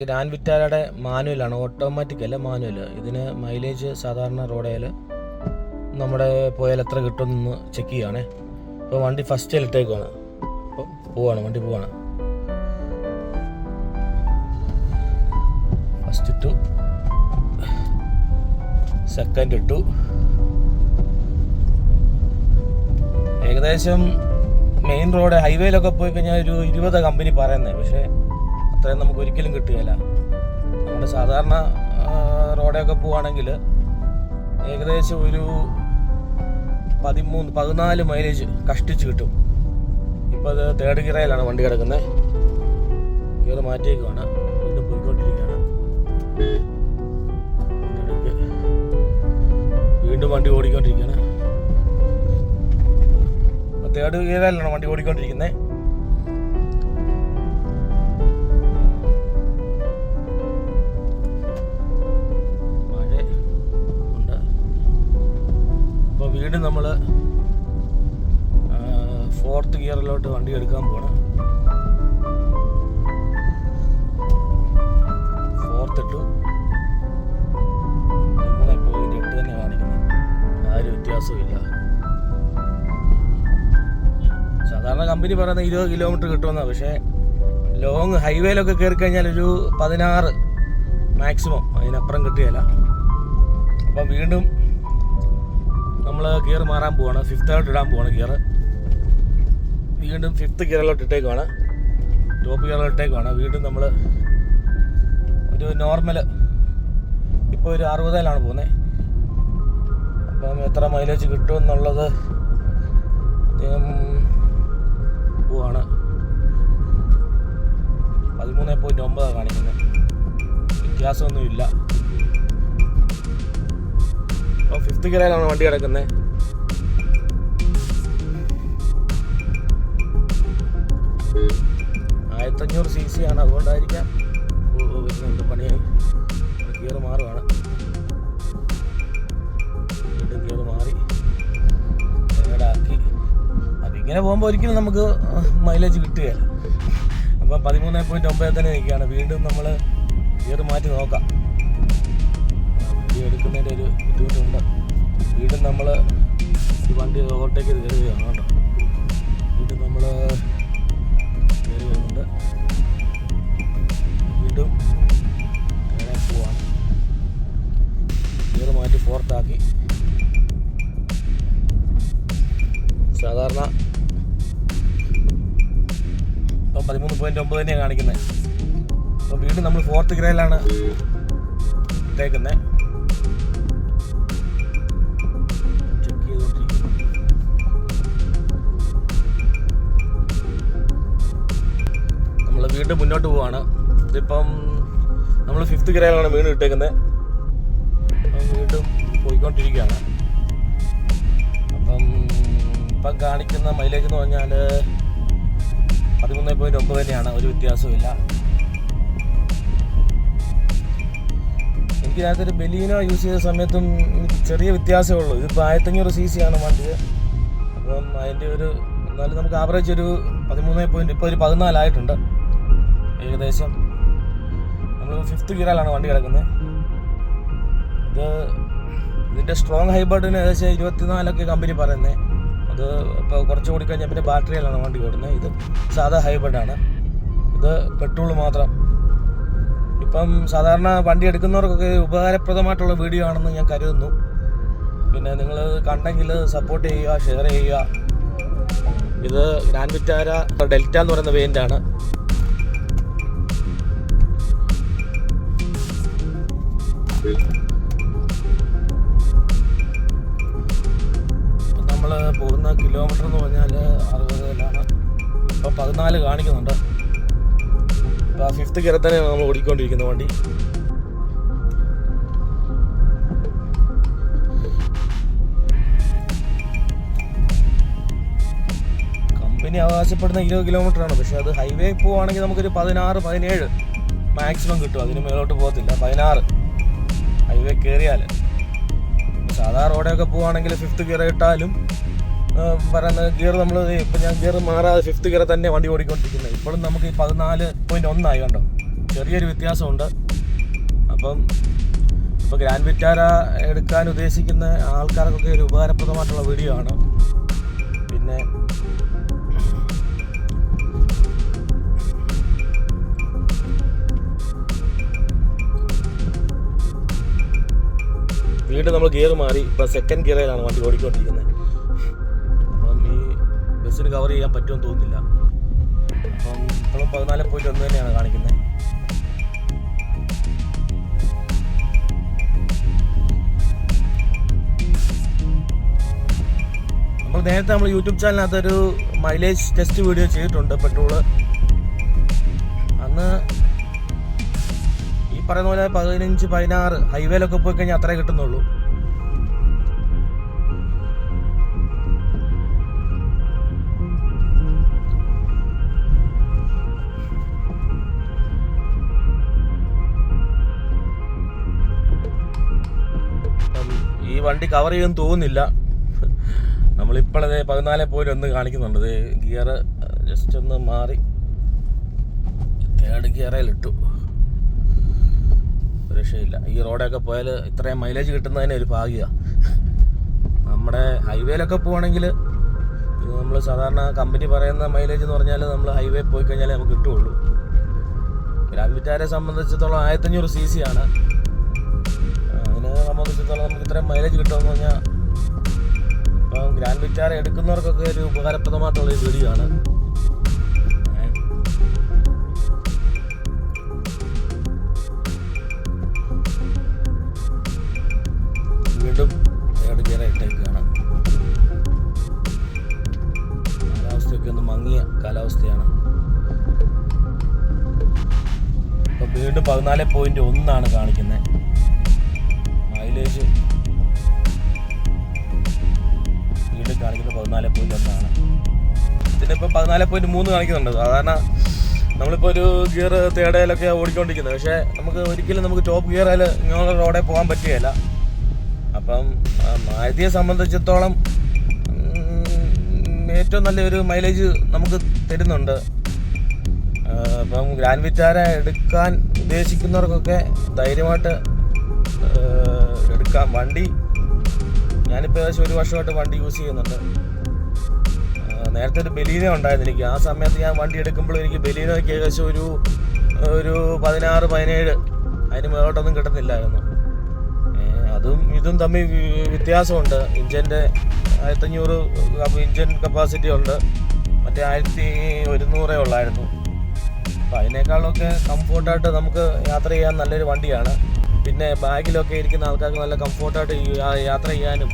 ഗ്രാൻ വിറ്റാരയുടെ മാനുവലാണ് ഓട്ടോമാറ്റിക് അല്ല മാനുവൽ ഇതിന് മൈലേജ് സാധാരണ റോഡേൽ നമ്മുടെ പോയാൽ എത്ര കിട്ടുമെന്ന് ചെക്ക് ചെയ്യുകയാണേ ഇപ്പോൾ വണ്ടി ഫസ്റ്റ് ഇട്ടേക്കുവാണ്. അപ്പോൾ പോവാണ് വണ്ടി പോവാണ്. ഫസ്റ്റ് ഇട്ടു. സെക്കൻഡ് ഇട്ടു. ഏകദേശം മെയിൻ റോഡ് ഹൈവേയിലൊക്കെ പോയി കഴിഞ്ഞാൽ ഒരു ഇരുപത് കമ്പനി പറയുന്നത് പക്ഷേ അത്രയും നമുക്ക് ഒരിക്കലും കിട്ടുകയില്ല. നമ്മുടെ സാധാരണ റോഡൊക്കെ പോവുകയാണെങ്കിൽ ഏകദേശം ഒരു പതിമൂന്ന് പതിനാല് മൈലേജ് കഷ്ടിച്ച് കിട്ടും. ഇപ്പോൾ അത് തേർഡ് ഗിയറയിലാണ് വണ്ടി കിടക്കുന്നത്. ഗിയർ മാറ്റിയേക്കുവാണ്. വീണ്ടും പോയിക്കൊണ്ടിരിക്കുകയാണ്. വീണ്ടും വണ്ടി ഓടിക്കൊണ്ടിരിക്കുകയാണ്. തേർഡ് ഗിയറിലാണ് വണ്ടി ഓടിക്കൊണ്ടിരിക്കുന്നത്. വീണ്ടും നമ്മൾ ഫോർത്ത് ഗിയറിലോട്ട് വണ്ടി എടുക്കാൻ പോകണം ഫോർത്ത് ഇട്ടു. നമ്മളെ പോയിന്റ് എട്ട് തന്നെ കാണിക്കുന്നത് ആരും വ്യത്യാസമില്ല സാധാരണ കമ്പനി പറയുന്ന ഇരുപത് കിലോമീറ്റർ കിട്ടുമെന്നാണ് പക്ഷേ ലോങ് ഹൈവേയിലൊക്കെ കയറി കഴിഞ്ഞാൽ ഒരു പതിനാറ് മാക്സിമം അതിനപ്പുറം കിട്ടുകയില്ല അപ്പം വീണ്ടും നമ്മൾ ഗിയർ മാറാൻ പോവാണ്. ഫിഫ്ത്തായിട്ട് ഇടാൻ പോവാണ് ഗിയർ വീണ്ടും ഫിഫ്ത്ത് ഗിയറിലോട്ട് ഇട്ടേക്കുവാണ്. ടോപ്പ് ഗിയറിലോട്ട് ഇട്ടേക്കുവാണ്. വീണ്ടും നമ്മൾ ഒരു നോർമൽ ഇപ്പോൾ ഒരു അറുപതിലാണ് പോകുന്നത് അപ്പം എത്ര മൈലേജ് കിട്ടുമെന്നുള്ളത് പോവാണ്. പതിമൂന്ന് പോയിന്റ് ഒമ്പതാണ് കാണിക്കുന്നത് വ്യത്യാസമൊന്നുമില്ല. ഫിഫ്ത്ത് ഗിയറിലാണ് വണ്ടി കിടക്കുന്നത് ആയിരത്തഞ്ഞൂറ് സി സി ആണ് അതുകൊണ്ടായിരിക്കാം. വരുന്നുണ്ട് പണിയായി. ഗിയർ മാറുവാണ്. വീണ്ടും ഗിയർ മാറി. ആക്കി അതിങ്ങനെ പോകുമ്പോൾ ഒരിക്കലും നമുക്ക് മൈലേജ് കിട്ടുകയില്ല. അപ്പം പതിമൂന്ന് പോയിന്റ് ഒമ്പത് തന്നെ നിൽക്കുകയാണ്. വീണ്ടും നമ്മൾ ഗിയർ മാറ്റി നോക്കാം. ഓവർടേക്ക് ചെയ്ത് കയറുകയാണ് കേട്ടോ. വീണ്ടും നമ്മൾ കയറി വീണ്ടും നേരെ പോവാണ്. ഗിയർ മാറ്റി ഫോർത്താക്കി സാധാരണ ഇപ്പം പതിമൂന്ന് പോയിന്റ് ഒമ്പത് തന്നെയാണ് കാണിക്കുന്നത് അപ്പോൾ വീണ്ടും നമ്മൾ ഫോർത്ത് ഗ്രേയിലാണ് ഇട്ടേക്കുന്നത് വീണ്ടും മുന്നോട്ട് പോവാണ്. ഇതിപ്പം നമ്മൾ ഫിഫ്ത്ത് ഗ്രേയിലാണ് വീണ് ഇട്ടേക്കുന്നത് വീണ്ടും പോയിക്കൊണ്ടിരിക്കുകയാണ്. അപ്പം ഇപ്പം കാണിക്കുന്ന മൈലേജ് എന്ന് പറഞ്ഞാൽ പതിമൂന്ന് പോയിന്റ് ഒമ്പത് തന്നെയാണ്. ഒരു വ്യത്യാസവും ഇല്ല എനിക്ക് ഇതിനകത്തൊരു ബലീനോ യൂസ് ചെയ്ത സമയത്തും ചെറിയ വ്യത്യാസമേ ഉള്ളൂ. ഇതിപ്പോൾ ആയിരത്തഞ്ഞൂറ് സി സി ആണ് വണ്ടി. അപ്പം അതിന്റെ ഒരു എന്നാലും നമുക്ക് ആവറേജ് ഒരു പതിമൂന്ന് പോയിന്റ് ഇപ്പോൾ ഒരു പതിനാലായിട്ടുണ്ട് ഏകദേശം നമ്മൾ ഫിഫ്ത്ത് ഗിയറിലാണ് വണ്ടി കിടക്കുന്നത്. ഇത് ഇതിന്റെ സ്ട്രോങ് ഹൈബ്രിഡിന് ഏകദേശം ഇരുപത്തിനാലൊക്കെ കമ്പനി പറയുന്നത് അത് ഇപ്പോൾ കുറച്ച് കൂടി കഴിഞ്ഞാൽ പിന്നെ ബാറ്ററിയിലാണ് വണ്ടി ഓടുന്നത്. ഇത് സാധാ ഹൈബ്രിഡാണ് ഇത് പെട്രോൾ മാത്രം. ഇപ്പം സാധാരണ വണ്ടി എടുക്കുന്നവർക്കൊക്കെ ഉപകാരപ്രദമായിട്ടുള്ള വീഡിയോ ആണെന്ന് ഞാൻ കരുതുന്നു. പിന്നെ നിങ്ങൾ കണ്ടെങ്കിൽ സപ്പോർട്ട് ചെയ്യുക ഷെയർ ചെയ്യുക. ഇത് ഗ്രാൻഡ് വിറ്റാര ഡെൽറ്റ എന്ന് പറയുന്ന വേന്റാണ് കിലോമീറ്റർ എന്ന് പറഞ്ഞാൽ അറുപതിലാണ് ഇപ്പം പതിനാല് കാണിക്കുന്നുണ്ട്. ആ ഫിഫ്ത്ത് ഗിയറിൽ തന്നെ നമ്മൾ ഓടിക്കൊണ്ടിരിക്കുന്ന വണ്ടി. കമ്പനി അവകാശപ്പെടുന്ന ഇരുപത് കിലോമീറ്റർ ആണ്. പക്ഷെ അത് ഹൈവേ പോവുകയാണെങ്കിൽ നമുക്കൊരു പതിനാറ് പതിനേഴ് മാക്സിമം കിട്ടും. അതിന് മേലോട്ട് പോകത്തില്ല. പതിനാറ് ഹൈവേ കയറിയാൽ സാധാ റോഡൊക്കെ പോവുകയാണെങ്കിൽ ഫിഫ്ത്ത് കയറി ഇട്ടാലും ആ, പറയുന്ന ഗിയർ നമ്മൾ ഇപ്പം ഞാൻ ഗിയർ മാറാതെ ഫിഫ്ത്ത് ഗിയർ തന്നെ വണ്ടി ഓടിക്കൊണ്ടിരിക്കുന്നത് ഇപ്പോഴും നമുക്ക് ഈ പതിനാല് പോയിന്റ് ഒന്നായി കണ്ടോ ചെറിയൊരു വ്യത്യാസമുണ്ട്. അപ്പം ഇപ്പോൾ ഗ്രാൻഡ് വിറ്റാര എടുക്കാൻ ഉദ്ദേശിക്കുന്ന ആൾക്കാർക്കൊക്കെ ഒരു ഉപകാരപ്രദമായിട്ടുള്ള വീഡിയോ ആണ്. പിന്നെ വീണ്ടും നമ്മൾ ഗിയർ മാറി ഇപ്പോൾ സെക്കൻഡ് ഗിയറിലാണ് വണ്ടി ഓടിക്കൊണ്ടിരിക്കുന്നത് ബസ്സിന് കവർ ചെയ്യാൻ പറ്റുമെന്ന് തോന്നുന്നില്ല. അപ്പം ഇപ്പോഴും പതിനാല് പോയിന്റ് ഒന്ന് തന്നെയാണ് കാണിക്കുന്നത് നമ്മൾ നേരത്തെ നമ്മൾ യൂട്യൂബ് ചാനലിനകത്ത് ഒരു മൈലേജ് ടെസ്റ്റ് വീഡിയോ ചെയ്തിട്ടുണ്ട് പെട്രോൾ. അന്ന് ഈ പറയുന്ന പോലെ പതിനഞ്ച് പതിനാറ് ഹൈവേയിലൊക്കെ പോയി കഴിഞ്ഞാൽ അത്രേ കിട്ടുന്നുള്ളൂ. വണ്ടി കവർ ചെയ്യുമെന്ന് തോന്നുന്നില്ല. നമ്മളിപ്പോഴത് പതിനാല് പോയിന്റ് ഒന്ന് കാണിക്കുന്നുണ്ട്. ഗിയർ ജസ്റ്റ് ഒന്ന് മാറി. തേർഡ് ഗിയറേലിട്ടു രക്ഷയില്ല. ഈ റോഡൊക്കെ പോയാൽ ഇത്രയും മൈലേജ് കിട്ടുന്നതിന് ഒരു ഭാഗ്യമാണ് നമ്മുടെ ഹൈവേയിലൊക്കെ പോവാണെങ്കിൽ നമ്മൾ സാധാരണ കമ്പനി പറയുന്ന മൈലേജ് എന്ന് പറഞ്ഞാൽ നമ്മൾ ഹൈവേ പോയി കഴിഞ്ഞാലേ നമുക്ക് കിട്ടുള്ളൂ ഗ്രാമീറ്റാരെ സംബന്ധിച്ചിടത്തോളം ആയിരത്തഞ്ഞൂറ് സി സി ആണ്. സംബന്ധിച്ചിടത്തോളം നമുക്ക് ഇത്രയും മൈലേജ് കിട്ടുമെന്ന് പറഞ്ഞാൽ ഇപ്പം ഗ്രാൻഡ് വിറ്റാർ എടുക്കുന്നവർക്കൊക്കെ ഒരു ഉപകാരപ്രദമായിട്ടുള്ള ഒരു വീഡിയോ ആണ് കാലാവസ്ഥയാണ്. വീണ്ടും പതിനാല് പോയിന്റ് ഒന്നാണ് കാണിക്കുന്നത് മൈലേജ്. വീണ്ടും കാണിക്കുന്നത് പതിനാല് പോയിന്റ് ഒന്നാണ്. ഇതിനിപ്പോൾ പതിനാല് പോയിന്റ് മൂന്ന് കാണിക്കുന്നുണ്ട്. സാധാരണ നമ്മളിപ്പോൾ ഒരു ഗിയർ തേടയിലൊക്കെ ഓടിക്കൊണ്ടിരിക്കുന്നത്. പക്ഷേ നമുക്ക് ഒരിക്കലും നമുക്ക് ടോപ്പ് ഗിയറിൽ ഇങ്ങനെയുള്ള റോഡേ പോകാൻ പറ്റുകയില്ല. അപ്പം മാരുതിയെ സംബന്ധിച്ചിടത്തോളം ഏറ്റവും നല്ലൊരു മൈലേജ് നമുക്ക് തരുന്നുണ്ട്. അപ്പം ഗ്രാൻഡ് വിറ്റാര എടുക്കാൻ ഉദ്ദേശിക്കുന്നവർക്കൊക്കെ ധൈര്യമായിട്ട് എടുക്കാം വണ്ടി ഞാനിപ്പോൾ ഏകദേശം ഒരു വർഷമായിട്ട് വണ്ടി യൂസ് ചെയ്യുന്നുണ്ട്. നേരത്തെ ഒരു ബലീന ഉണ്ടായിരുന്നു എനിക്ക് ആ സമയത്ത് ഞാൻ വണ്ടി എടുക്കുമ്പോൾ എനിക്ക് ബലീനോയ്ക്ക് ഏകദേശം ഒരു ഒരു പതിനാറ് പതിനേഴ് അതിന് മേലോട്ടൊന്നും കിട്ടുന്നില്ലായിരുന്നു അതും ഇതും തമ്മിൽ വ്യത്യാസമുണ്ട്. ഇഞ്ചിന്റെ ആയിരത്തഞ്ഞൂറ് ഇഞ്ചിൻ കപ്പാസിറ്റി ഉണ്ട്. മറ്റേ ആയിരത്തി ഒരുന്നൂറേ ഉള്ളായിരുന്നു. അപ്പം അതിനേക്കാളൊക്കെ കംഫോർട്ടായിട്ട് നമുക്ക് യാത്ര ചെയ്യാൻ നല്ലൊരു വണ്ടിയാണ്. പിന്നെ ബാഗിലൊക്കെ ഇരിക്കുന്ന ആൾക്കാർക്ക് നല്ല കംഫോർട്ടായിട്ട് യാത്ര ചെയ്യാനും